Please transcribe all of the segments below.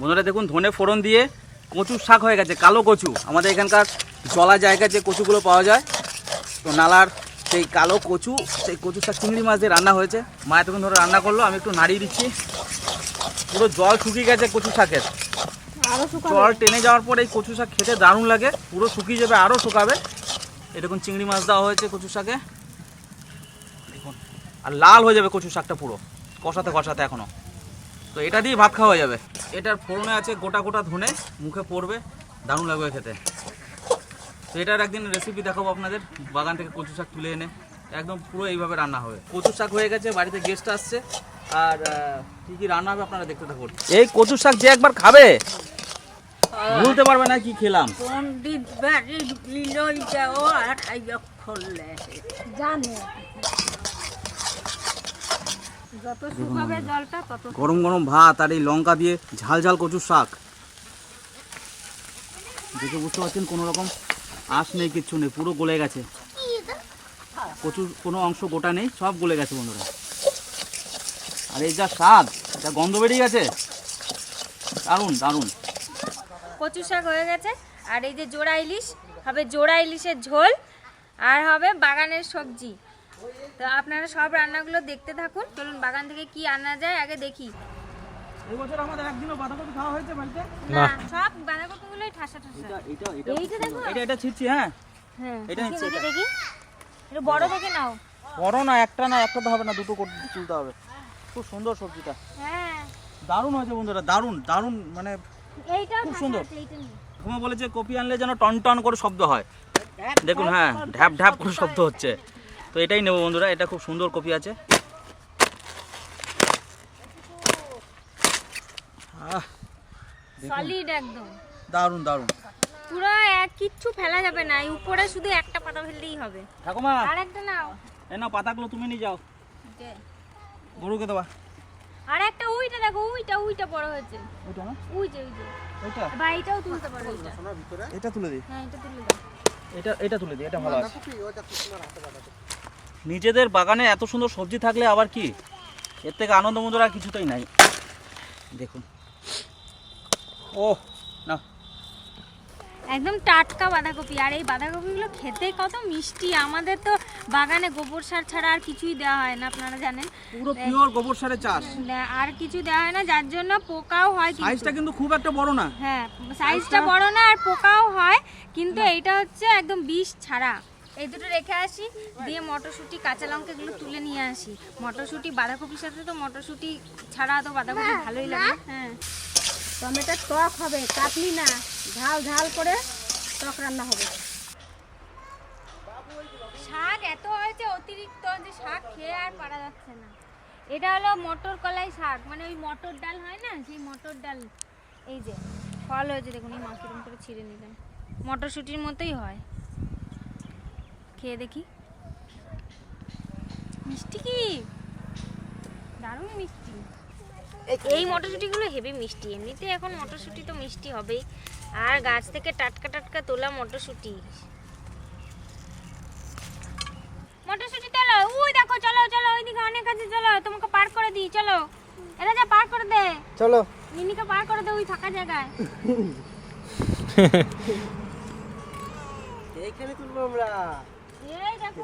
বন্ধুরা দেখুন ধনে ফোড়ন দিয়ে কচুর শাক হয়ে গেছে কালো কচু। আমাদের এখানকার জলা জায়গায় যে কচুগুলো পাওয়া যায় তো নালার সেই কালো কচু সেই কচু শাক চিংড়ি মাছ দিয়ে রান্না হয়েছে। মা এতক্ষণ ধরে রান্না করল আমি একটু নাড়িয়ে দিচ্ছি। পুরো জল শুকিয়ে গেছে কচু শাকের। জল টেনে যাওয়ার পর এই কচু শাক খেতে দারুণ লাগে। পুরো শুকিয়ে যাবে আরও শুকাবে। এরকম চিংড়ি মাছ দেওয়া হয়েছে কচু শাকে। দেখুন আর লাল হয়ে যাবে কচু শাকটা পুরো কষাতে কষাতে এখনও। তো এটা দিয়ে ভাত খাওয়া যাবে। এটার ফোড়নে আছে গোটা গোটা ধনে, মুখে পড়বে, দারুণ লাগবে খেতে। তো এটার একদিন রেসিপি দেখাবো আপনাদের, বাগান থেকে কচু শাক তুলে এনে। একদম পুরো এইভাবে রান্না হবে। কচু শাক হয়ে গেছে, বাড়িতে গেস্ট আসছে। আর কি কি রান্না হবে আপনারা দেখতে থাকুন। এই কচু শাক যে একবার খাবে, ভুলতে পারবে না কি খেলাম। পণ্ডিত যত শুকাবে জলটা তত গরম গরম ভাত আর এই লঙ্কা দিয়ে ঝাল ঝাল কচুর শাক। দেখে বুঝতে পারছেন কোনো রকম আঁশ নেই কিচ্ছু নেই পুরো গলে গেছে। কচুর কোনো অংশ গোটা নেই সব গলে গেছে বন্ধুরা। আর এই যা স্বাদ যা গন্ধ বেরিয়ে গেছে দারুণ দারুণ। কচু শাক হয়ে গেছে আর এই যে জোড়া ইলিশ হবে জোড়া ইলিশের ঝোল আর হবে বাগানের সবজি। তো আপনারা সব রান্নাগুলো দেখতে থাকুন। চলুন বাগান থেকে কি আনা যায় আগে দেখি। এই আমাদের একদিনও বাঁধাকপি খাওয়া হয়েছে বাড়িতে। না সব বাঁধাকপিগুলোই ঠাসা ঠাসা। এটা এটা এইটা দেখো। এটা এটা ছিটছি হ্যাঁ। হ্যাঁ এটা দেখি, দেখি এটা। বড় দেখে নাও। বড় না একটা না একটা তো হবে না দুটো করে তুলতে হবে। খুব সুন্দর সবজিটা। হ্যাঁ। দারুণ হয়েছে বন্ধুরা দারুণ দারুণ মানে খুব সুন্দর। ঘুমা বলেছে কপি আনলে যেন টন টন করে শব্দ হয়। দেখুন হ্যাঁ ঢ্যাপ ঢ্যাপ করে শব্দ হচ্ছে। তো এটাই নেব বন্ধুরা এটা খুব সুন্দর কপি আছে। আহ, দেখুন, সলিড একদম। দারুণ দারুণ। পুরো এক কিচ্ছু ফেলা যাবে না এই উপরে শুধু একটা পাতা ফেললেই হবে। ঠাকুমা! আর একটা নাও। এ নাও পাতাগুলো তুমি নিয়ে যাও। যে। গরুকে দেবা। আর একটা ওইটা দেখো উইটা উইটা বড় হয়েছে। ওইটা না? উই যে উই যে। ওইটা? বা এটাও তুলতে পারো এটা এটা তুলে দিই হ্যাঁ এটা তুলে দাও। এটা এটা তুলে দিই এটা ভালো আছে। নিজেদের বাগানে এত সুন্দর সবজি থাকলে আবার কি? এর থেকে আনন্দ মজুর আর কিছুতেই নাই। দেখুন। ও না। একদম টাটকা বাঁধাকপি। আর এই বাঁধাকপিগুলো খেতে কত মিষ্টি। আমাদের তো বাগানে গোবর সার ছাড়া আর কিছুই দেওয়া হয় না আপনারা জানেন। পুরো পিওর গোবর সারে চাষ। আর কিছু দেওয়া হয় না যার জন্য পোকাও হয় সাইজটা কিন্তু খুব একটা বড় না। হ্যাঁ সাইজটা বড় না আর পোকাও হয় কিন্তু এইটা হচ্ছে একদম বিষ ছাড়া। এই দুটো রেখে আসি, দিয়ে মটরশুঁটি, কাঁচা লঙ্কা এগুলো তুলে নিয়ে আসি। মটরশুঁটি, বাঁধাকপির সাথে তো মটরশুঁটি ছাড়া তো বাঁধাকপি ভালোই লাগে। হ্যাঁ। টমেটো টক হবে, কাটলি না, ঝাল ঝাল করে টক রান্না হবে। শাক এত হয়েছে অতিরিক্ত যে শাক খেয়ে আর পারা যাচ্ছে না। এটা হলো মটর কলাই শাক মানে ওই মটর ডাল হয় না, সেই মটর ডাল। এই যে, ফল হয়েছে দেখুন, এই মাছরুম করে ছিঁড়ে নিলাম। মটরশুঁটির মতোই হয়। খেয়ে দেখি। মিষ্টি কি? দারুণ মিষ্টি। এই মটরশুঁটিগুলো হেভি মিষ্টি। এমনিতে এখন মটরশুঁটি তো মিষ্টি হবেই। আর গাছ থেকে টাটকা টাটকা তোলা মটরশুঁটি। মটরশুঁটি চলো ওই দেখো চলো চলো ওইদিকে অনেক আছে চলো তোমাকে পার করে দিই চলো। এটা যা পার করে দে। চলো। মিনিকে পার করে দে ওই ফাঁকা জায়গায়। এইখানে তুলবো আমরা। এই দেখো।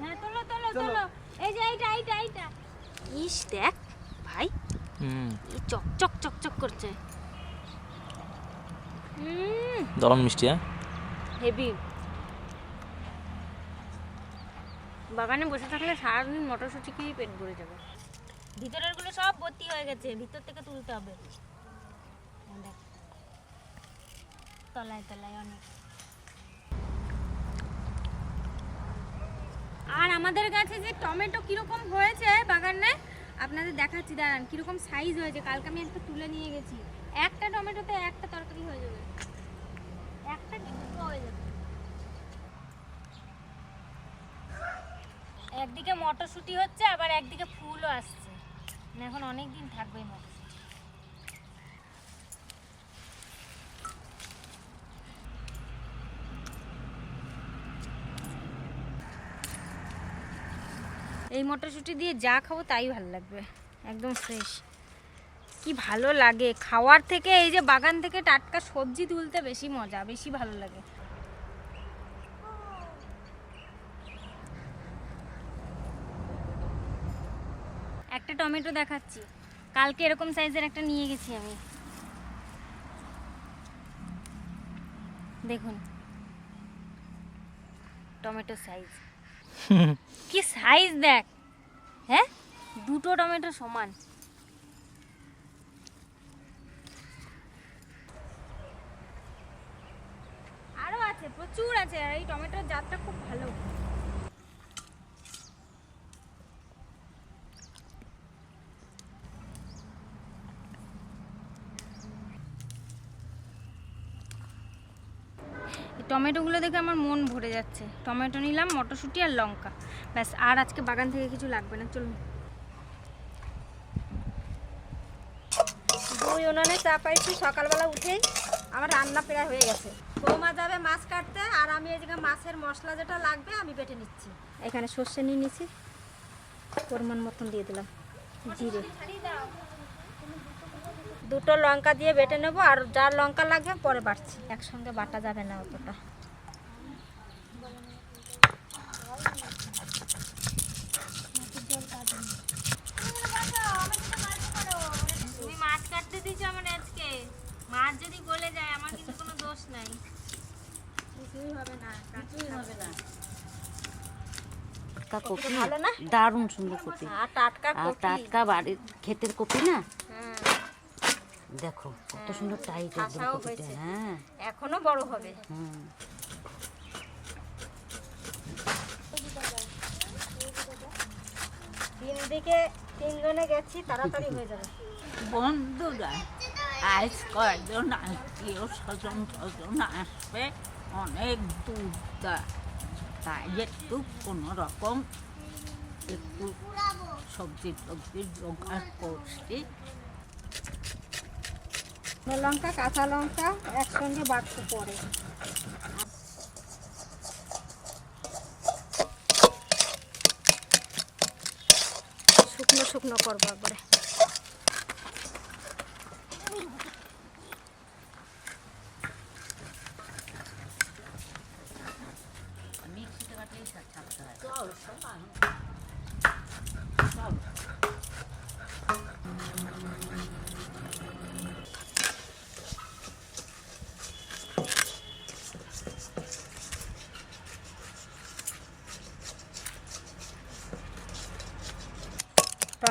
হ্যাঁ তোলো তোলো তোলো। এই যে এইটা এইটা এইটা। ইস দেখ ভাই। এই চক চক চক চক করছে। হুম। দারুণ মিষ্টি হ্যাঁ? হেভি। বাগানে বসে থাকলে সারাদিন মটরশুঁটি খেয়েই পেট ভরে যাবে। ভিতরেরগুলো সব ভর্তি হয়ে গেছে। ভিতর থেকে তুলতে হবে। দেখ। তলায় তলায় অনেক। আর আমাদের গাছে যে টমেটো কীরকম হয়েছে বাগানে, আপনাদের দেখাচ্ছি, দাঁড়ান, কীরকম সাইজ হয়েছে। কালকে আমি একটা তুলে নিয়ে গেছি। একটা টমেটোতে একটা তরকারি হয়ে যাবে। একটা হয়ে যাবে। একদিকে মটরশুঁটি হচ্ছে, আবার একদিকে ফুলও আসছে। মানে এখন অনেক দিন থাকবে এই মটরশুঁটি এই মটরশুঁটি দিয়ে যা খাব তাই ভালো লাগবে। একদম ফ্রেশ কি ভালো লাগে। খাওয়ার থেকে এই যে বাগান থেকে টাটকা সবজি তুলতে বেশি মজা, বেশি ভালো লাগে। একটা টমেটো দেখাচ্ছি। কালকে এরকম সাইজের একটা নিয়ে গেছি আমি। দেখুন। টমেটো সাইজ কি সাইজ দেখ। হ্যাঁ? দুটো টমেটো সমান। আরও আছে, প্রচুর আছে। আর এই টমেটোর জাতটা খুব ভালো। টমেটোগুলো দেখে আমার মন ভরে যাচ্ছে। টমেটো নিলাম, মটরশুঁটি আর লঙ্কা। ব্যাস, আর আজকে বাগান থেকে কিছু লাগবে না, চলুন। দুই উনুনে চা পাইছি, সকালবেলা উঠেই আমার রান্না প্রায় হয়ে গেছে। বৌমা যাবে মাছ কাটতে, আর আমি জায়গায় মাছের মশলা যেটা লাগবে, আমি বেটে নিচ্ছি। এখানে সর্ষে নিয়ে নিচ্ছি পরিমাণ মতন দিয়ে দিলাম। জিরে। দুটো লঙ্কা দিয়ে বেটে নেব আর যার লঙ্কা লাগবে পরে বাটছি। একসঙ্গে বাটা যাবে না অতটা। তুমি মাছ কাটতে দিছো আমার আজকে। মাছ যদি গলে যায় আমার কিন্তু কোনো দোষ নাই। কিছুই হবে না কিছুই হবে না। টাটকা কপি দারুণ সুন্দর কপি। আর টাটকা টাটকা বাড়ির ক্ষেতের কপি না? হ্যাঁ। দেখো কত সুন্দর টাইট আশাও হয়েছে। হ্যাঁ। এখনও বড় হবে। হুম। তিন দিকে তিনজনে গেছি তাড়াতাড়ি হয়ে যাবে। বন্ধুরা আজ কয়েকজন আত্মীয় স্বজন স্বজন আসবে? অনেক দূর তাই একটু কোনো রকম একটু সবজি টবজি জোগাড় করছি। লঙ্কা কাঁচা লঙ্কা একসঙ্গে বাটতে পরে শুকনো শুকনো করব একবারে।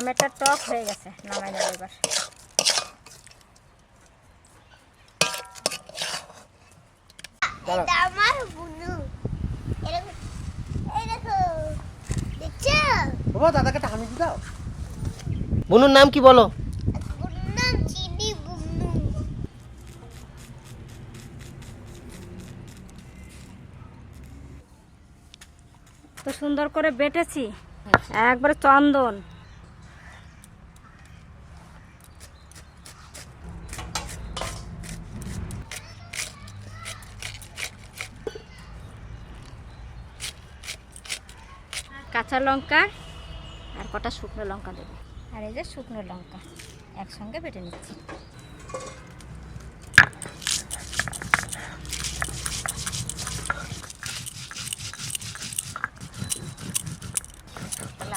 টমেটোর টক হয়ে গেছে নামাই নেব এবার। আমার বুনু। এরকম এই দেখো দেখছ? বাবা দাদাকে টাকা নিতে দাও। বুনুর নাম কি বলো? নাম তো সুন্দর করে বেটেছি। একবারে চন্দন। কাঁচা লঙ্কা আর কটা শুকনো লঙ্কা দেবো। আর এই যে শুকনো লঙ্কা একসঙ্গে বেটে নিচ্ছি।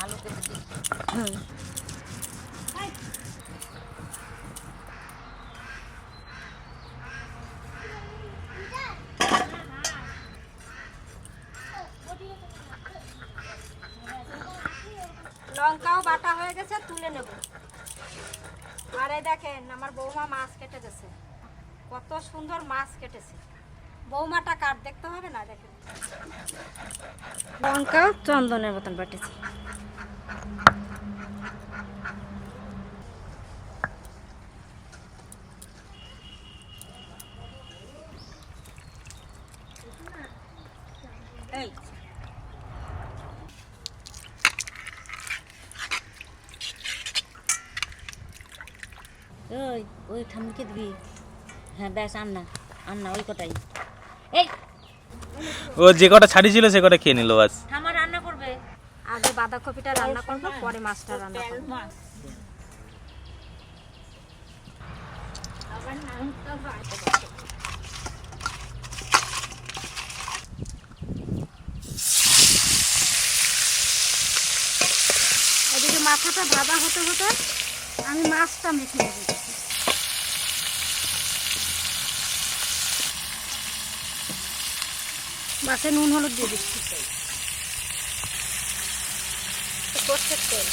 আলু কেটে দিই লঙ্কাও বাটা হয়ে গেছে তুলে নেব আর এই দেখেন আমার বৌমা মাছ কেটে গেছে কত সুন্দর মাছ কেটেছে। বৌমাটা কাট দেখতে হবে না? দেখেন। লঙ্কাও চন্দনের মতন বাটেছি। ওই ওই ঠাম্মিকে দিবি। হ্যাঁ ব্যাস আন না। আন না ওই কটাই। এই ও যে কটা ছাড়ি ছিল সে কটা খেয়ে নিল বাস। ঠাম্মা রান্না করবে? আগে বাঁধাকপিটা রান্না করব পরে মাছটা রান্না করব। এদিকে মাথাটা ভাজা হতে হতে আমি মাছটা মেখে নেব। মাছে নুন হলুদ দিয়ে দিচ্ছি। তেল।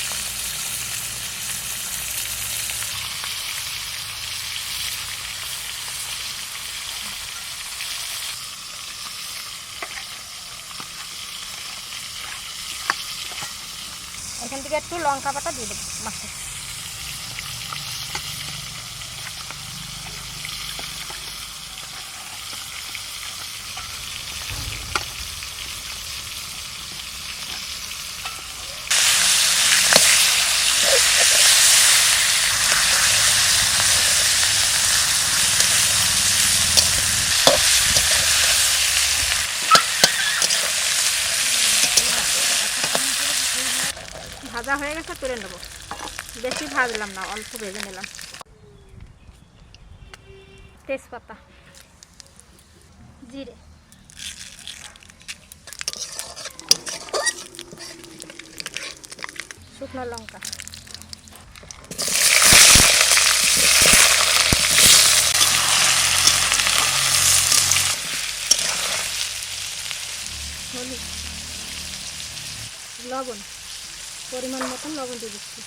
এখান থেকে একটু লঙ্কা পাতা দিয়ে দেবো মাছে ভাজা গেছে তুলে বেশি ভাজলাম না অল্প ভেজে নিলাম। তেজপাতা জিরে। শুকনো লঙ্কা। লবণ। পরিমাণ মতন লবণ দিয়ে দিচ্ছি।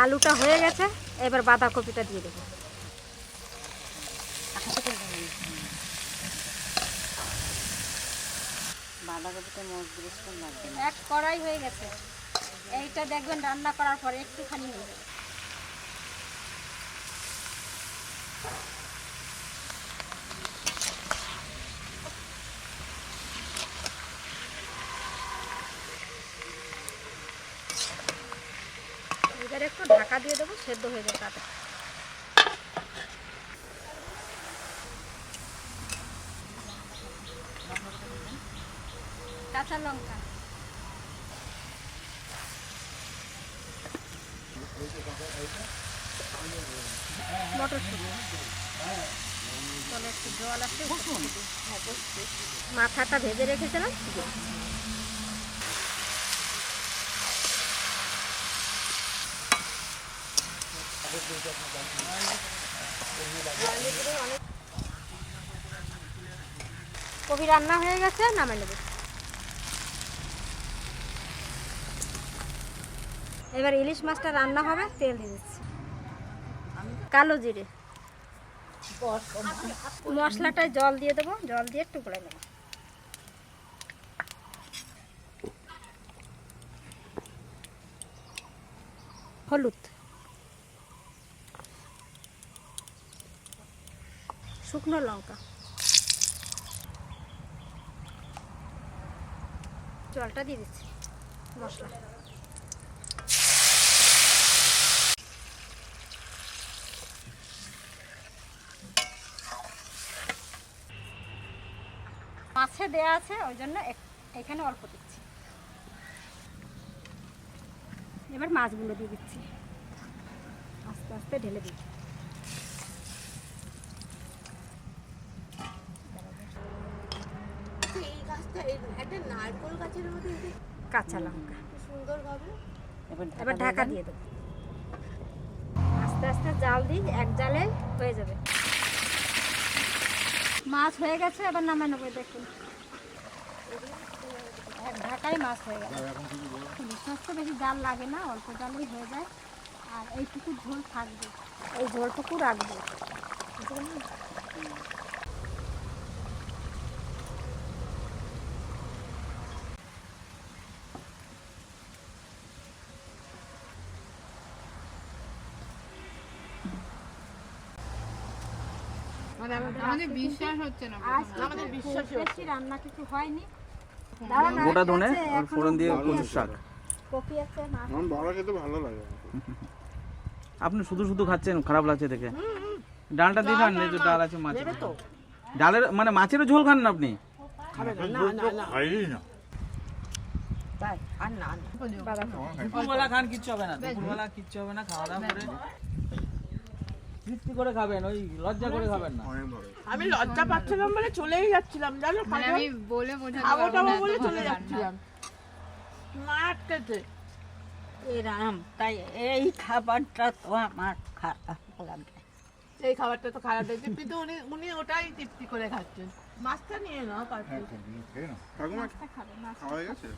আলুটা হয়ে গেছে এবার বাঁধাকপিটা দিয়ে দেবো। বাঁধাকপিটা এক কড়াই হয়ে গেছে। এইটা দেখবেন রান্না করার পরে একটুখানি হয়ে যাবে। এবার একটু ঢাকা দিয়ে দেবো, সেদ্ধ হয়ে যাবে তাতে। কাঁচা লঙ্কা মটরশুঁটি চলো একটু জল আসছে মাথাটা ভেজে রেখেছিলাম। কবি রান্না হয়ে গেছে নামে নেবে। এবার ইলিশ মাছটা রান্না হবে, তেল দিয়ে দিচ্ছি। কালো জিরে। মশলাটায় জল দিয়ে দেবো, জল দিয়ে একটু করে নেব। হলুদ। শুকনো লঙ্কা। জলটা দিয়ে দিচ্ছি মশলা। মাছে দেয়া আছে ওই জন্য এখানে অল্প দিচ্ছি। এবার মাছগুলো দিয়ে দিচ্ছি। আস্তে আস্তে ঢেলে মধ্যে কাঁচা লঙ্কা। সুন্দর হবে এবার ঢাকা দিয়ে দেবো। আস্তে আস্তে জাল দিই এক জালে হয়ে যাবে। মাছ হয়ে গেছে এবার নামে নেব দেখুন। এক ঢাকায় মাছ হয়ে গেল ইলিশ মাছ তো বেশি জাল লাগে না অল্প জালেই হয়ে যায়। আর এইটুকু ঝোল থাকবে। এই ঝোলটুকু রাখব। আমাদের বিশ্বাস হচ্ছে না। আমাদের বিশ্বাস বেশি রান্না কিছু হয়নি। গোটা ধনে আর ফোড়ন দিয়ে কচুর শাক। আমার খেতে ভালো লাগে। আপনি শুধু শুধু খাচ্ছেন খারাপ লাগছে দেখে। ডালটা দিয়ে খান যে ডাল আছে মাছ ডালের মানে মাছেরও ঝোল খান না আপনি? খান কিচ্ছু হবে না। দুপুরবেলা কিচ্ছু হবে না খাওয়া দাওয়া করে তৃপ্তি করে খাবেন ওই লজ্জা করে খাবেন না। আমি লজ্জা পাচ্ছিলাম বলে চলেই যাচ্ছিলাম জানো মানে আমি বলে বোঝাতে খাব টাবো বলে চলে যাচ্ছিলাম। এরাম তাই এই খাবারটা তো আমার খারাপ লাগে। এই খাবারটা তো খারাপ হয়েছে কিন্তু উনি উনি ওটাই তৃপ্তি করে খাচ্ছেন। মাছটা নিয়ে নাও খাওয়া হয়ে গেছে?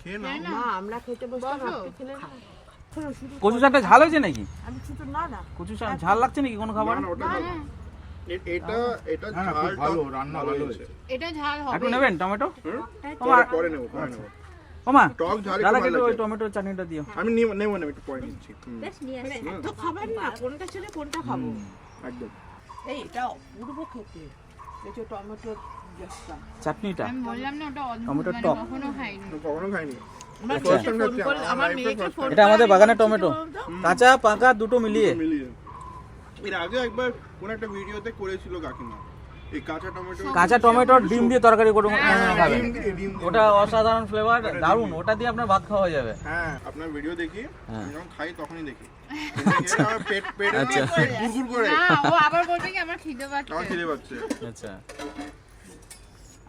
খেয়ে নাও। মা আমরা খেতে না। কচু শাকটা ঝাল হয়েছে নাকি? আমি শুধু না না। কচু শাক ঝাল লাগছে নাকি কোনো খাবার। এটা এটা ঝাল ভালো রান্না ভালো হয়েছে। এটা ঝাল হবে। একটু নেবেন টমেটো? পরে- পরে নেব ওমা টক ঝাল দাদা ওই চাটনিটা দিও। আমি নেব একটু পরে নিচ্ছি। বেশ নিয়ে আসি। খাবার না কোনটা ছেড়ে কোনটা খাব? একদম। এই এটা অপূর্ব খেতে। এই যে টমেটোর চাটনিটা? আমি বললাম না ওটা অদ্ভুত মানে টক। কখনো খাইনি। কখনো খাইনি? ফোন এটা আমাদের করে বাগানের টমেটো। কাঁচা পাকা দুটো মিলিয়ে। মিলিয়ে এর আগে একবার কোন একটা ভিডিওতে করেছিল কাকিমা। এই কাঁচা টমেটো কাঁচা টমেটোর ডিম দিয়ে তরকারি করে খাবেন। ডিম দিয়ে- ডিম দিয়ে। ওটা অসাধারণ ফ্লেভার দারুণ। ওটা দিয়ে আপনার ভাত খাওয়া যাবে। হ্যাঁ আপনার ভিডিও দেখি। হ্যাঁ। যখন খাই তখনই দেখি। খেয়ে পেট পেট আচ্ছা। গুড়গুড় করে। না ও আবার বলবে কি আমার খিদে আমার পাচ্ছে খিদে পাচ্ছে। আচ্ছা।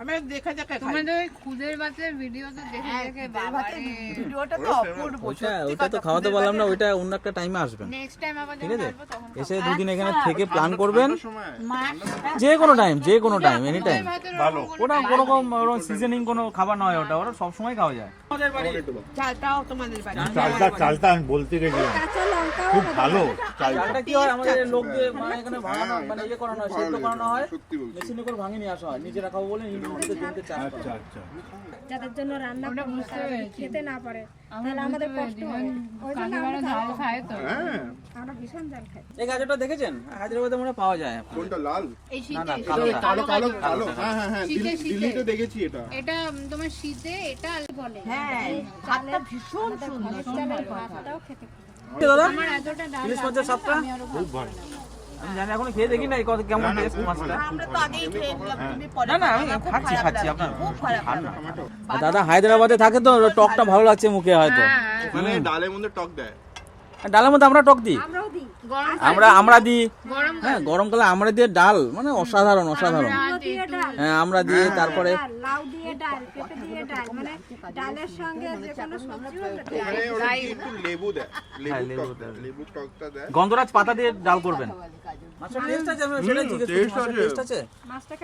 আমি দেখা যাক খাই। তোমাদের ওই খুদের বাচ্চার ভিডিও তো দেখে দেখে বাবারে। ভিডিওটা তো অপূর্ব সত্যি তো খাওয়াতে পারলাম না ওইটা অন্য একটা টাইমে আসবেন নেক্সট টাইম আবার ঠিক আছে? এসে দুদিন এখানে থেকে প্ল্যান করবেন। যে কোনো টাইম যে কোনো টাইম এনি টাইম ভালো। ওটা কোনো রকম সিজনিং কোনো খাবার নয় ওটা ওটা সব সময় খাওয়া যায়। আমাদের বাড়ি। চালটাও তোমাদের বাড়ি। চালটা চালটা আমি বলতে গেছিলাম। খুব ভালো চালটা। কি হয়? আমাদের লোক দিয়ে মানে এখানে ভাঙানো হ্যাঁ, মানে ইয়ে করানো হয় সেদ্ধ করানো হয় মেশিনে করে ভাঙে নিয়ে আসা হয় নিজেরা খাব বলে করে আচ্ছা আচ্ছা যাদের জন্য রান্না। খেতে না পারে তাহলে আমাদের কষ্ট হয় ওই জন্য আমরা ঝাল খাব। তো। হ্যাঁ। আমরা ভীষণ জাল খাই। এই গাজরটা দেখেছেন? হায়দ্রাবাদে মনে পাওয়া যায় কোনটা লাল? এই না না শীতে কালো কালো কালো কালো হ্যাঁ হ্যাঁ হ্যাঁ শীতে, দিল্লি- শীতে। দিল্লিতে দেখেছি এটা। এটা তোমার শীতে এটা বলে। হ্যাঁ ভীষণ সুন্দর। চালের ভাতটাও খেতে দাদা? আমার এতটা ডাল খুব ভালো। আমি জানি এখনও খেয়ে দেখি না কত কেমন টেস্ট মাছটা। আমরা তো আগেই খেয়ে নিলাম তুমি পরে না না আমি খাচ্ছি খাচ্ছি আপনার। দাদা হায়দ্রাবাদে থাকে তো টকটা ভালো লাগছে মুখে হয়তো। মানে ডালের মধ্যে টক দেয়। ডালের মধ্যে আমরা টক দিই? আমরাও দিই। আমরা আমরা দিই হ্যাঁ গরমকালে আমরা দিয়ে ডাল মানে অসাধারণ অসাধারণ। হ্যাঁ আমরা দিয়ে তারপরে পেঁপে দিয়ে ডাল মানে মানে হ্যাঁ, গন্ধরাজ পাতা দিয়ে ডাল করবেন। মাছটা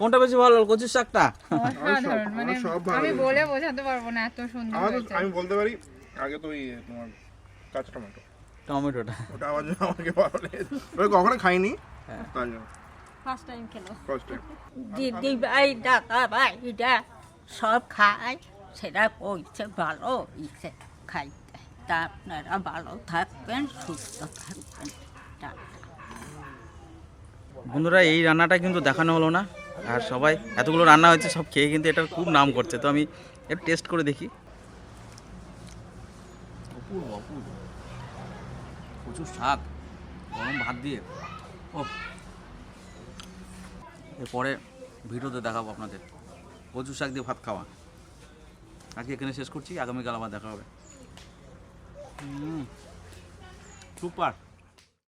কোনটা বেশি ভালো কচুর শাকটা? মানে আমি বলে বোঝাতে পারব না এত সুন্দর আমি বলতে পারি আগে তো ওই তোমার কাঁচা টমেটো। টমেটোটা। ওটা আমার জন্য আমাকে ভালো লেগেছে ওই কখনো খাইনি? জন্য। ফার্স্ট টাইম খেলো। ফার্স্ট টাইম দিদি ভাই দাদা ভাই এটা সব খায়। সেটা কইছে ভালো ইচ্ছে খাইতে। তা আপনারা ভালো থাকবেন সুস্থ থাকবেন। বন্ধুরা এই রান্নাটা কিন্তু দেখানো হলো না। আর সবাই এতগুলো রান্না হয়েছে সব খেয়ে কিন্তু এটার খুব নাম করছে। তো আমি একটু টেস্ট করে দেখি। অপূর্ব অপূর্ব প্রচুর শাক গরম ভাত দিয়ে। ও এরপরে ভিডিওতে দেখাবো আপনাদের। প্রচুর শাক দিয়ে ভাত খাওয়া। আজকে এখানে শেষ করছি। আগামীকাল আবার দেখা হবে। সুপার।